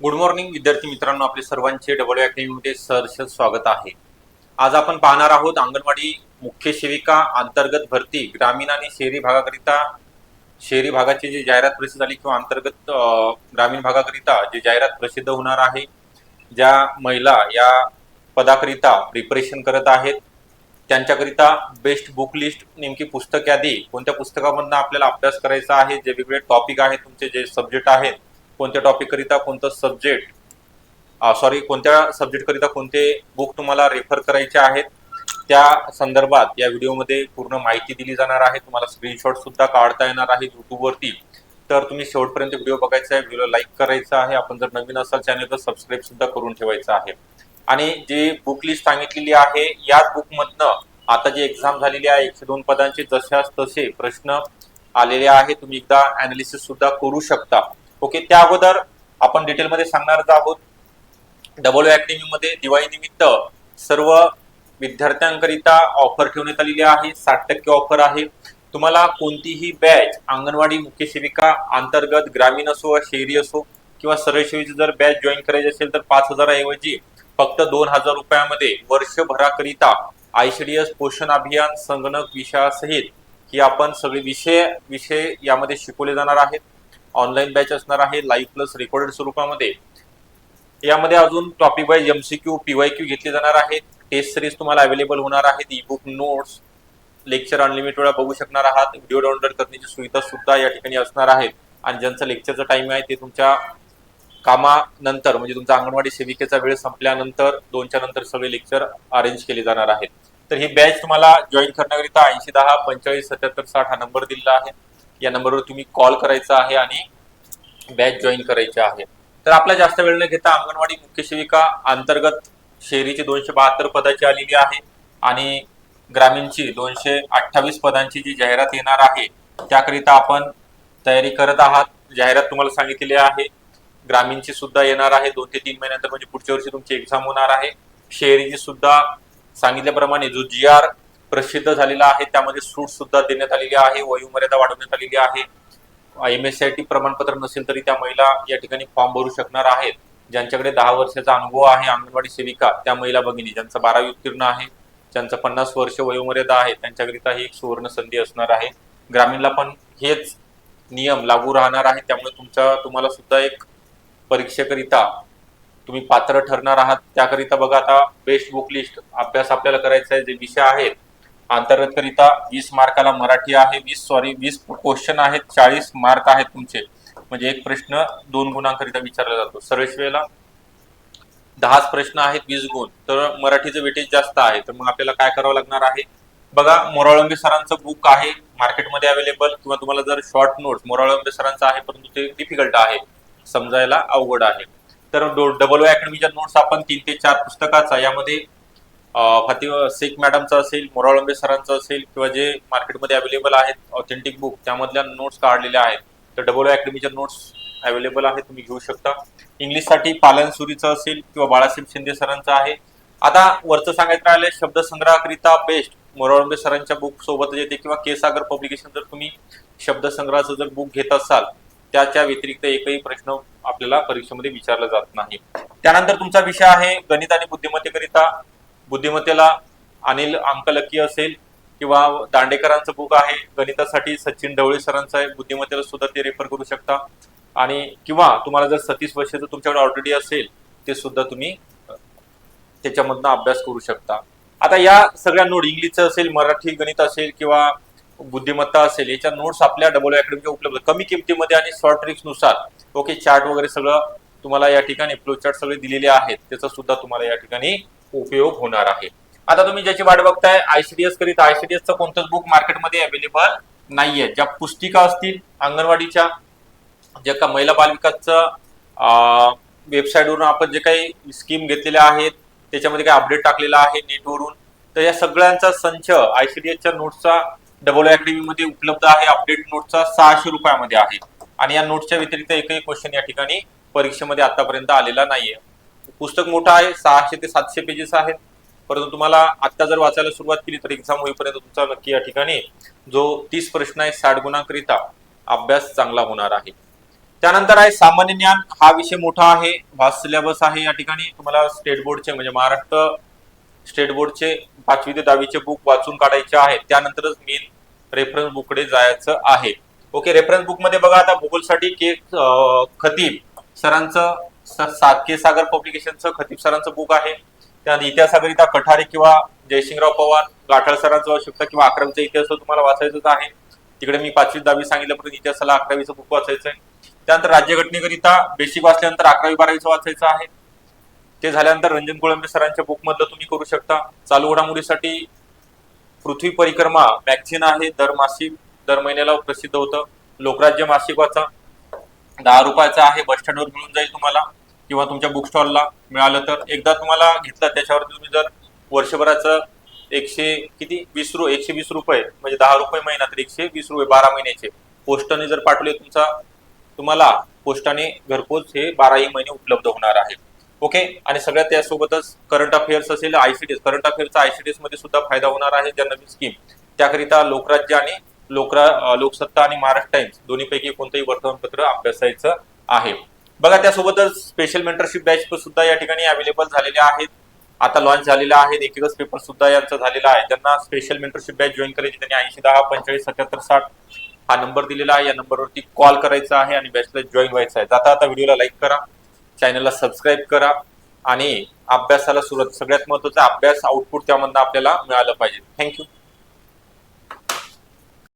Good morning विद्यार्थी मित्रांनो. आपले सर्वांचे डबल अकॅडमीमध्ये सहर्ष स्वागत आहे. आज आपण पाहणार आहोत अंगणवाडी मुख्य सेविका अंतर्गत भरती. ग्रामीण आणि शहरी भागाकरिता शहरी भागाची जी जाहिरात प्रसिद्ध झाली किंवा अंतर्गत ग्रामीण भागाकरिता जी जाहिरात प्रसिद्ध होणार आहे ज्या महिला या पदाकरिता प्रिपरेशन करत आहेत. त्यांच्याकरिता बेस्ट बुक लिस्ट नेमकी पुस्तक यादी कोणत्या पुस्तकामधनं आपल्याला अभ्यास करायचा आहे जे वेगवेगळे टॉपिक आहेत तुमचे जे सब्जेक्ट आहेत कोणत्या टॉपिक करिता कोणतं सब्जेक्ट सॉरी कोणत्या सब्जेक्ट करिता कोणते बुक तुम्हाला रेफर करायचे आहेत त्या संदर्भात या व्हिडिओमध्ये पूर्ण माहिती दिली जाणार आहे. तुम्हाला स्क्रीनशॉट सुद्धा काढता येणार आहे युट्यूबवरती तर तुम्ही शेवटपर्यंत व्हिडिओ बघायचा आहे व्हिडिओ लाईक करायचा आहे. आपण जर नवीन असाल चॅनल तर सबस्क्राईब सुद्धा करून ठेवायचं आहे. आणि जी बुक लिस्ट सांगितलेली आहे याच बुकमधनं आता जी एक्झाम झालेली आहे एकशे दोन पदांचे जशास तसे प्रश्न आलेले आहे तुम्ही एकदा अनालिसिस सुद्धा करू शकता. ओके त्या अगोदर आपण डिटेलमध्ये सांगणारच आहोत. डबल अकॅडमी मध्ये दिवाळी निमित्त सर्व विद्यार्थ्यांकरिता ऑफर ठेवण्यात आलेली आहे. साठ टक्के ऑफर आहे. तुम्हाला कोणतीही बॅच अंगणवाडी मुख्य सेविका अंतर्गत ग्रामीण असो शहरी असो किंवा सरळ सेवेची जर बॅच जॉईन करायची असेल तर पाच हजाराऐवजी फक्त दोन हजार रुपयामध्ये वर्षभराकरिता आयसीडीएस पोषण अभियान संगणक विषयासहित ही आपण सगळे विषय विषय यामध्ये शिकवले जाणार आहेत. ऑनलाईन बॅच असणार आहे लाईव्ह प्लस रेकॉर्डेड स्वरूपामध्ये. यामध्ये अजून topic wise MCQ P Y Q घेतले जाणार आहेत टेस्ट सिरीज तुम्हाला अवेलेबल होणार आहेत. E book notes lecture unlimited वेळा बघू शकणार आहात. व्हिडिओ डाउनलोड करण्याची सुविधा सुद्धा या ठिकाणी असणार आहेत. आणि ज्यांचं लेक्चरचा टाइम आहे ते तुमच्या कामानंतर म्हणजे तुमचा अंगणवाडी सेविकेचा वेळ संपल्यानंतर दोनच्या नंतर सगळे लेक्चर अरेंज केले जाणार आहेत. तर ही बॅच तुम्हाला जॉईन करण्याकरिता ऐंशी दहा पंचेचाळीस सत्याहत्तर साठ हा नंबर दिलेला आहे. या नंबरवर तुम्ही कॉल करायचा आहे आणि बॅच जॉईन करायची आहे. तर आपला जास्त वेळ न घेता अंगणवाडी मुख्य सेविका अंतर्गत शहरीची दोनशे बहात्तर पदाची आलेली आहे आणि ग्रामीणची दोनशे अठ्ठावीस पदांची जी जाहिरात येणार आहे त्याकरिता आपण तयारी करत आहात. जाहिरात तुम्हाला सांगितलेली आहे. ग्रामीणची सुद्धा येणार आहे. दोन ते तीन महिन्यानंतर म्हणजे पुढच्या वर्षी तुमची एक्झाम होणार आहे. शहरीची सुद्धा सांगितल्याप्रमाणे जो जी आर प्रसिद्ध झालेला आहे. त्यामध्ये सूट सुद्धा देण्यात आलेली आहे. वयोमर्यादा वाढवण्यात आलेली आहे. एम एस सी टी प्रमाणपत्र नसेल तरी त्या महिला या ठिकाणी फॉर्म भरू शकणार आहेत. ज्यांच्याकडे दहा वर्षाचा अनुभव आहे अंगणवाडी सेविका त्या महिला भगिनी ज्यांचा बारावी उत्तीर्ण आहे ज्यांचं पन्नास वर्ष वयोमर्यादा आहे त्यांच्याकरिता ही एक सुवर्ण संधी असणार आहे. ग्रामीणला पण हेच नियम लागू राहणार आहे. त्यामुळे तुमचा तुम्हाला सुद्धा एक परीक्षेकरिता तुम्ही पात्र ठरणार आहात. त्याकरिता बघा आता बेस्ट बुक लिस्ट अभ्यास आपल्याला करायचा आहे. जे विषय आहेत अंतर्गतकरिता वीस मार्काला मराठी आहे वीस सॉरी वीस क्वेश्चन आहेत चाळीस मार्क आहेत तुमचे. म्हणजे एक प्रश्न दोन गुणांकरिता विचारला जातो. सर्वेश वेळेला दहाच प्रश्न आहेत वीस गुण. तर मराठीचं वेटेज जास्त आहे. तर मग आपल्याला काय करावं लागणार आहे? बघा मोराळंबे सरांचं बुक आहे मार्केटमध्ये अवेलेबल किंवा तुम्हाला जर शॉर्ट नोट्स मोराळंबे सरांचं आहे परंतु ते डिफिकल्ट आहे समजायला अवघड आहे. तर डबल अकॅडमीच्या नोट्स आपण तीन ते चार पुस्तकाचा यामध्ये फातिमा शेख मॅडमचं असेल मोराळंबे सरांचं असेल किंवा जे मार्केटमध्ये अवेलेबल आहेत ऑथेंटिक बुक त्यामधल्या नोट्स काढलेल्या आहेत. तर डबल अकॅडमीच्या नोट्स अवेलेबल आहेत तुम्ही घेऊ शकता. इंग्लिशसाठी पालन सुरीचं असेल किंवा बाळासाहेब शिंदे सरांचं आहे. आता वरचं सांगायचं राहिले शब्दसंग्रहाकरिता बेस्ट मोराळंबे सरांच्या बुक सोबत येते किंवा के सागर पब्लिकेशन जर तुम्ही शब्दसंग्रहाचं जर बुक घेत असाल त्याच्या व्यतिरिक्त एकही प्रश्न आपल्याला परीक्षेमध्ये विचारला जात नाही. त्यानंतर तुमचा विषय आहे गणित आणि बुद्धिमत्तेकरिता. बुद्धिमत्तेला अनिल अंकलकी असेल किंवा दांडेकरांचं बुक आहे गणितासाठी सचिन ढवळे सरांचं आहे बुद्धिमत्तेला सुद्धा ते रेफर करू शकता. आणि किंवा तुम्हाला जर सतीश वर्षाचं तुमच्याकडे ऑलरेडी असेल ते सुद्धा तुम्ही त्याच्यामधनं अभ्यास करू शकता. आता या सगळ्या नोट इंग्लिशचं असेल मराठी गणित असेल किंवा बुद्धिमत्ता असेल याच्या नोट्स आपल्या डबल अकॅडमीच्या उपलब्ध. कमी किमतीमध्ये आणि शॉर्ट ट्रिक्सनुसार ओके चार्ट वगैरे सगळं तुम्हाला या ठिकाणी फ्लो चार्ट सगळे दिलेले आहेत त्याचा सुद्धा तुम्हाला या ठिकाणी उपयोग होणार आहे. आता तुम्ही ज्याची वाट बघताय आयसीडीएस करीत आयसीडीएसचं कोणतंच बुक मार्केटमध्ये अवेलेबल नाहीये. ज्या पुस्तिका असतील अंगणवाडीच्या ज्या का महिला बालविकासचं वेबसाईटवरून आपण जे काही स्कीम घेतलेल्या आहेत त्याच्यामध्ये काही अपडेट टाकलेला आहे नेटवरून तर या सगळ्यांचा संच आयसीडीएसच्या नोट्सचा डबल अकॅडमी मध्ये उपलब्ध आहे. अपडेट नोटचा सहाशे रुपयामध्ये आहे. आणि या नोट्सच्या व्यतिरिक्त एकही क्वेश्चन या ठिकाणी परीक्षेमध्ये आतापर्यंत आलेला नाहीये. पुस्तक मोठं आहे सहाशे ते सातशे पेजेस आहेत परंतु तुम्हाला आत्ता जर वाचायला सुरुवात केली तर एक्झाम होईपर्यंत तुमचा नक्की या ठिकाणी जो तीस प्रश्न आहे साठ गुणांकरिता अभ्यास चांगला होणार आहे. त्यानंतर आहे सामान्य ज्ञान हा विषय मोठा आहे भास सिलेबस आहे या ठिकाणी. तुम्हाला स्टेट बोर्डचे म्हणजे महाराष्ट्र स्टेट बोर्डचे पाचवी ते दहावीचे बुक वाचून काढायचे आहेत त्यानंतरच मेन रेफरन्स बुककडे जायचं आहे. ओके रेफरन्स बुकमध्ये बघा आता भूगोलसाठी के खतीब सरांचं सर सा- सागर पब्लिकेशनचं खतीब सरांचं बुक आहे. त्यानंतर इतिहासाकरिता कठारे किंवा जयसिंगराव पवार गाठळ सरांचं वाचू शकता किंवा अकरावीचा इतिहास तुम्हाला वाचायचंच आहे. तिकडे मी पाचवी दहावी सांगितल्यापर्यंत इतिहासाला अकरावीचं बुक वाचायचं आहे त्यानंतर राज्यघटनेकरिता बेसिक वाचल्यानंतर अकरावी बारावीचं वाचायचं आहे. ते झाल्यानंतर रंजन कोळंबे सरांच्या बुक मधलं तुम्ही करू शकता. चालू घडामोडीसाठी पृथ्वी परिक्रमा मॅगझिन आहे. दर मासिक दर महिन्याला प्रसिद्ध होतं. लोकराज्य मासिक वाचा. दहा रुपयाचा आहे. बस स्टँडवर मिळून जाईल तुम्हाला. किंवा तुमच्या बुक स्टॉलला मिळालं तर. एकदा तुम्हाला घेतलं त्याच्यावर तुम्ही जर वर्षभराचं एकशे किती? वीस रु एकशे वीस रुपये म्हणजे दहा रुपये महिना तर एकशे वीस रुपये बारा महिन्याचे. पोस्टाने जर पाठवले तुमचा तुम्हाला पोस्टाने घरपोच हे बाराही महिने उपलब्ध होणार आहे. ओके आणि सगळ्यात त्यासोबतच करंट अफेअर्स असेल आयसीडीएस करंट अफेअर्सचा आयसीडीएसमध्ये सुद्धा फायदा होणार आहे ज्या नवीन स्कीम त्याकरिता लोकराज्य आणि लोकरा लोकसत्ता आणि महाराष्ट्र टाइम्स दोन्हीपैकी कोणतंही वर्तमानपत्र अभ्यासायचं आहे. बघा त्यासोबतच स्पेशल मेंटरशिप बॅच सुद्धा या ठिकाणी अवेलेबल झालेले आहेत. आता लॉन्च झालेला आहे. एकच पेपर सुद्धा यांचा झालेला आहे. त्यांना स्पेशल मेंटरशिप बॅच जॉईन करायची त्यांनी ऐंशी दहा पंचेचाळीस सत्याहत्तर साठ हा नंबर दिलेला आहे. या नंबरवरती कॉल करायचा आहे आणि बॅचला जॉईन व्हायचं आहे. जाता आता व्हिडिओला लाईक करा. चॅनलला सबस्क्राईब करा. आणि अभ्यासाला सुरुवात सगळ्यात महत्त्वाचा अभ्यास आउटपुट त्यामधनं आपल्याला मिळालं पाहिजे. थँक्यू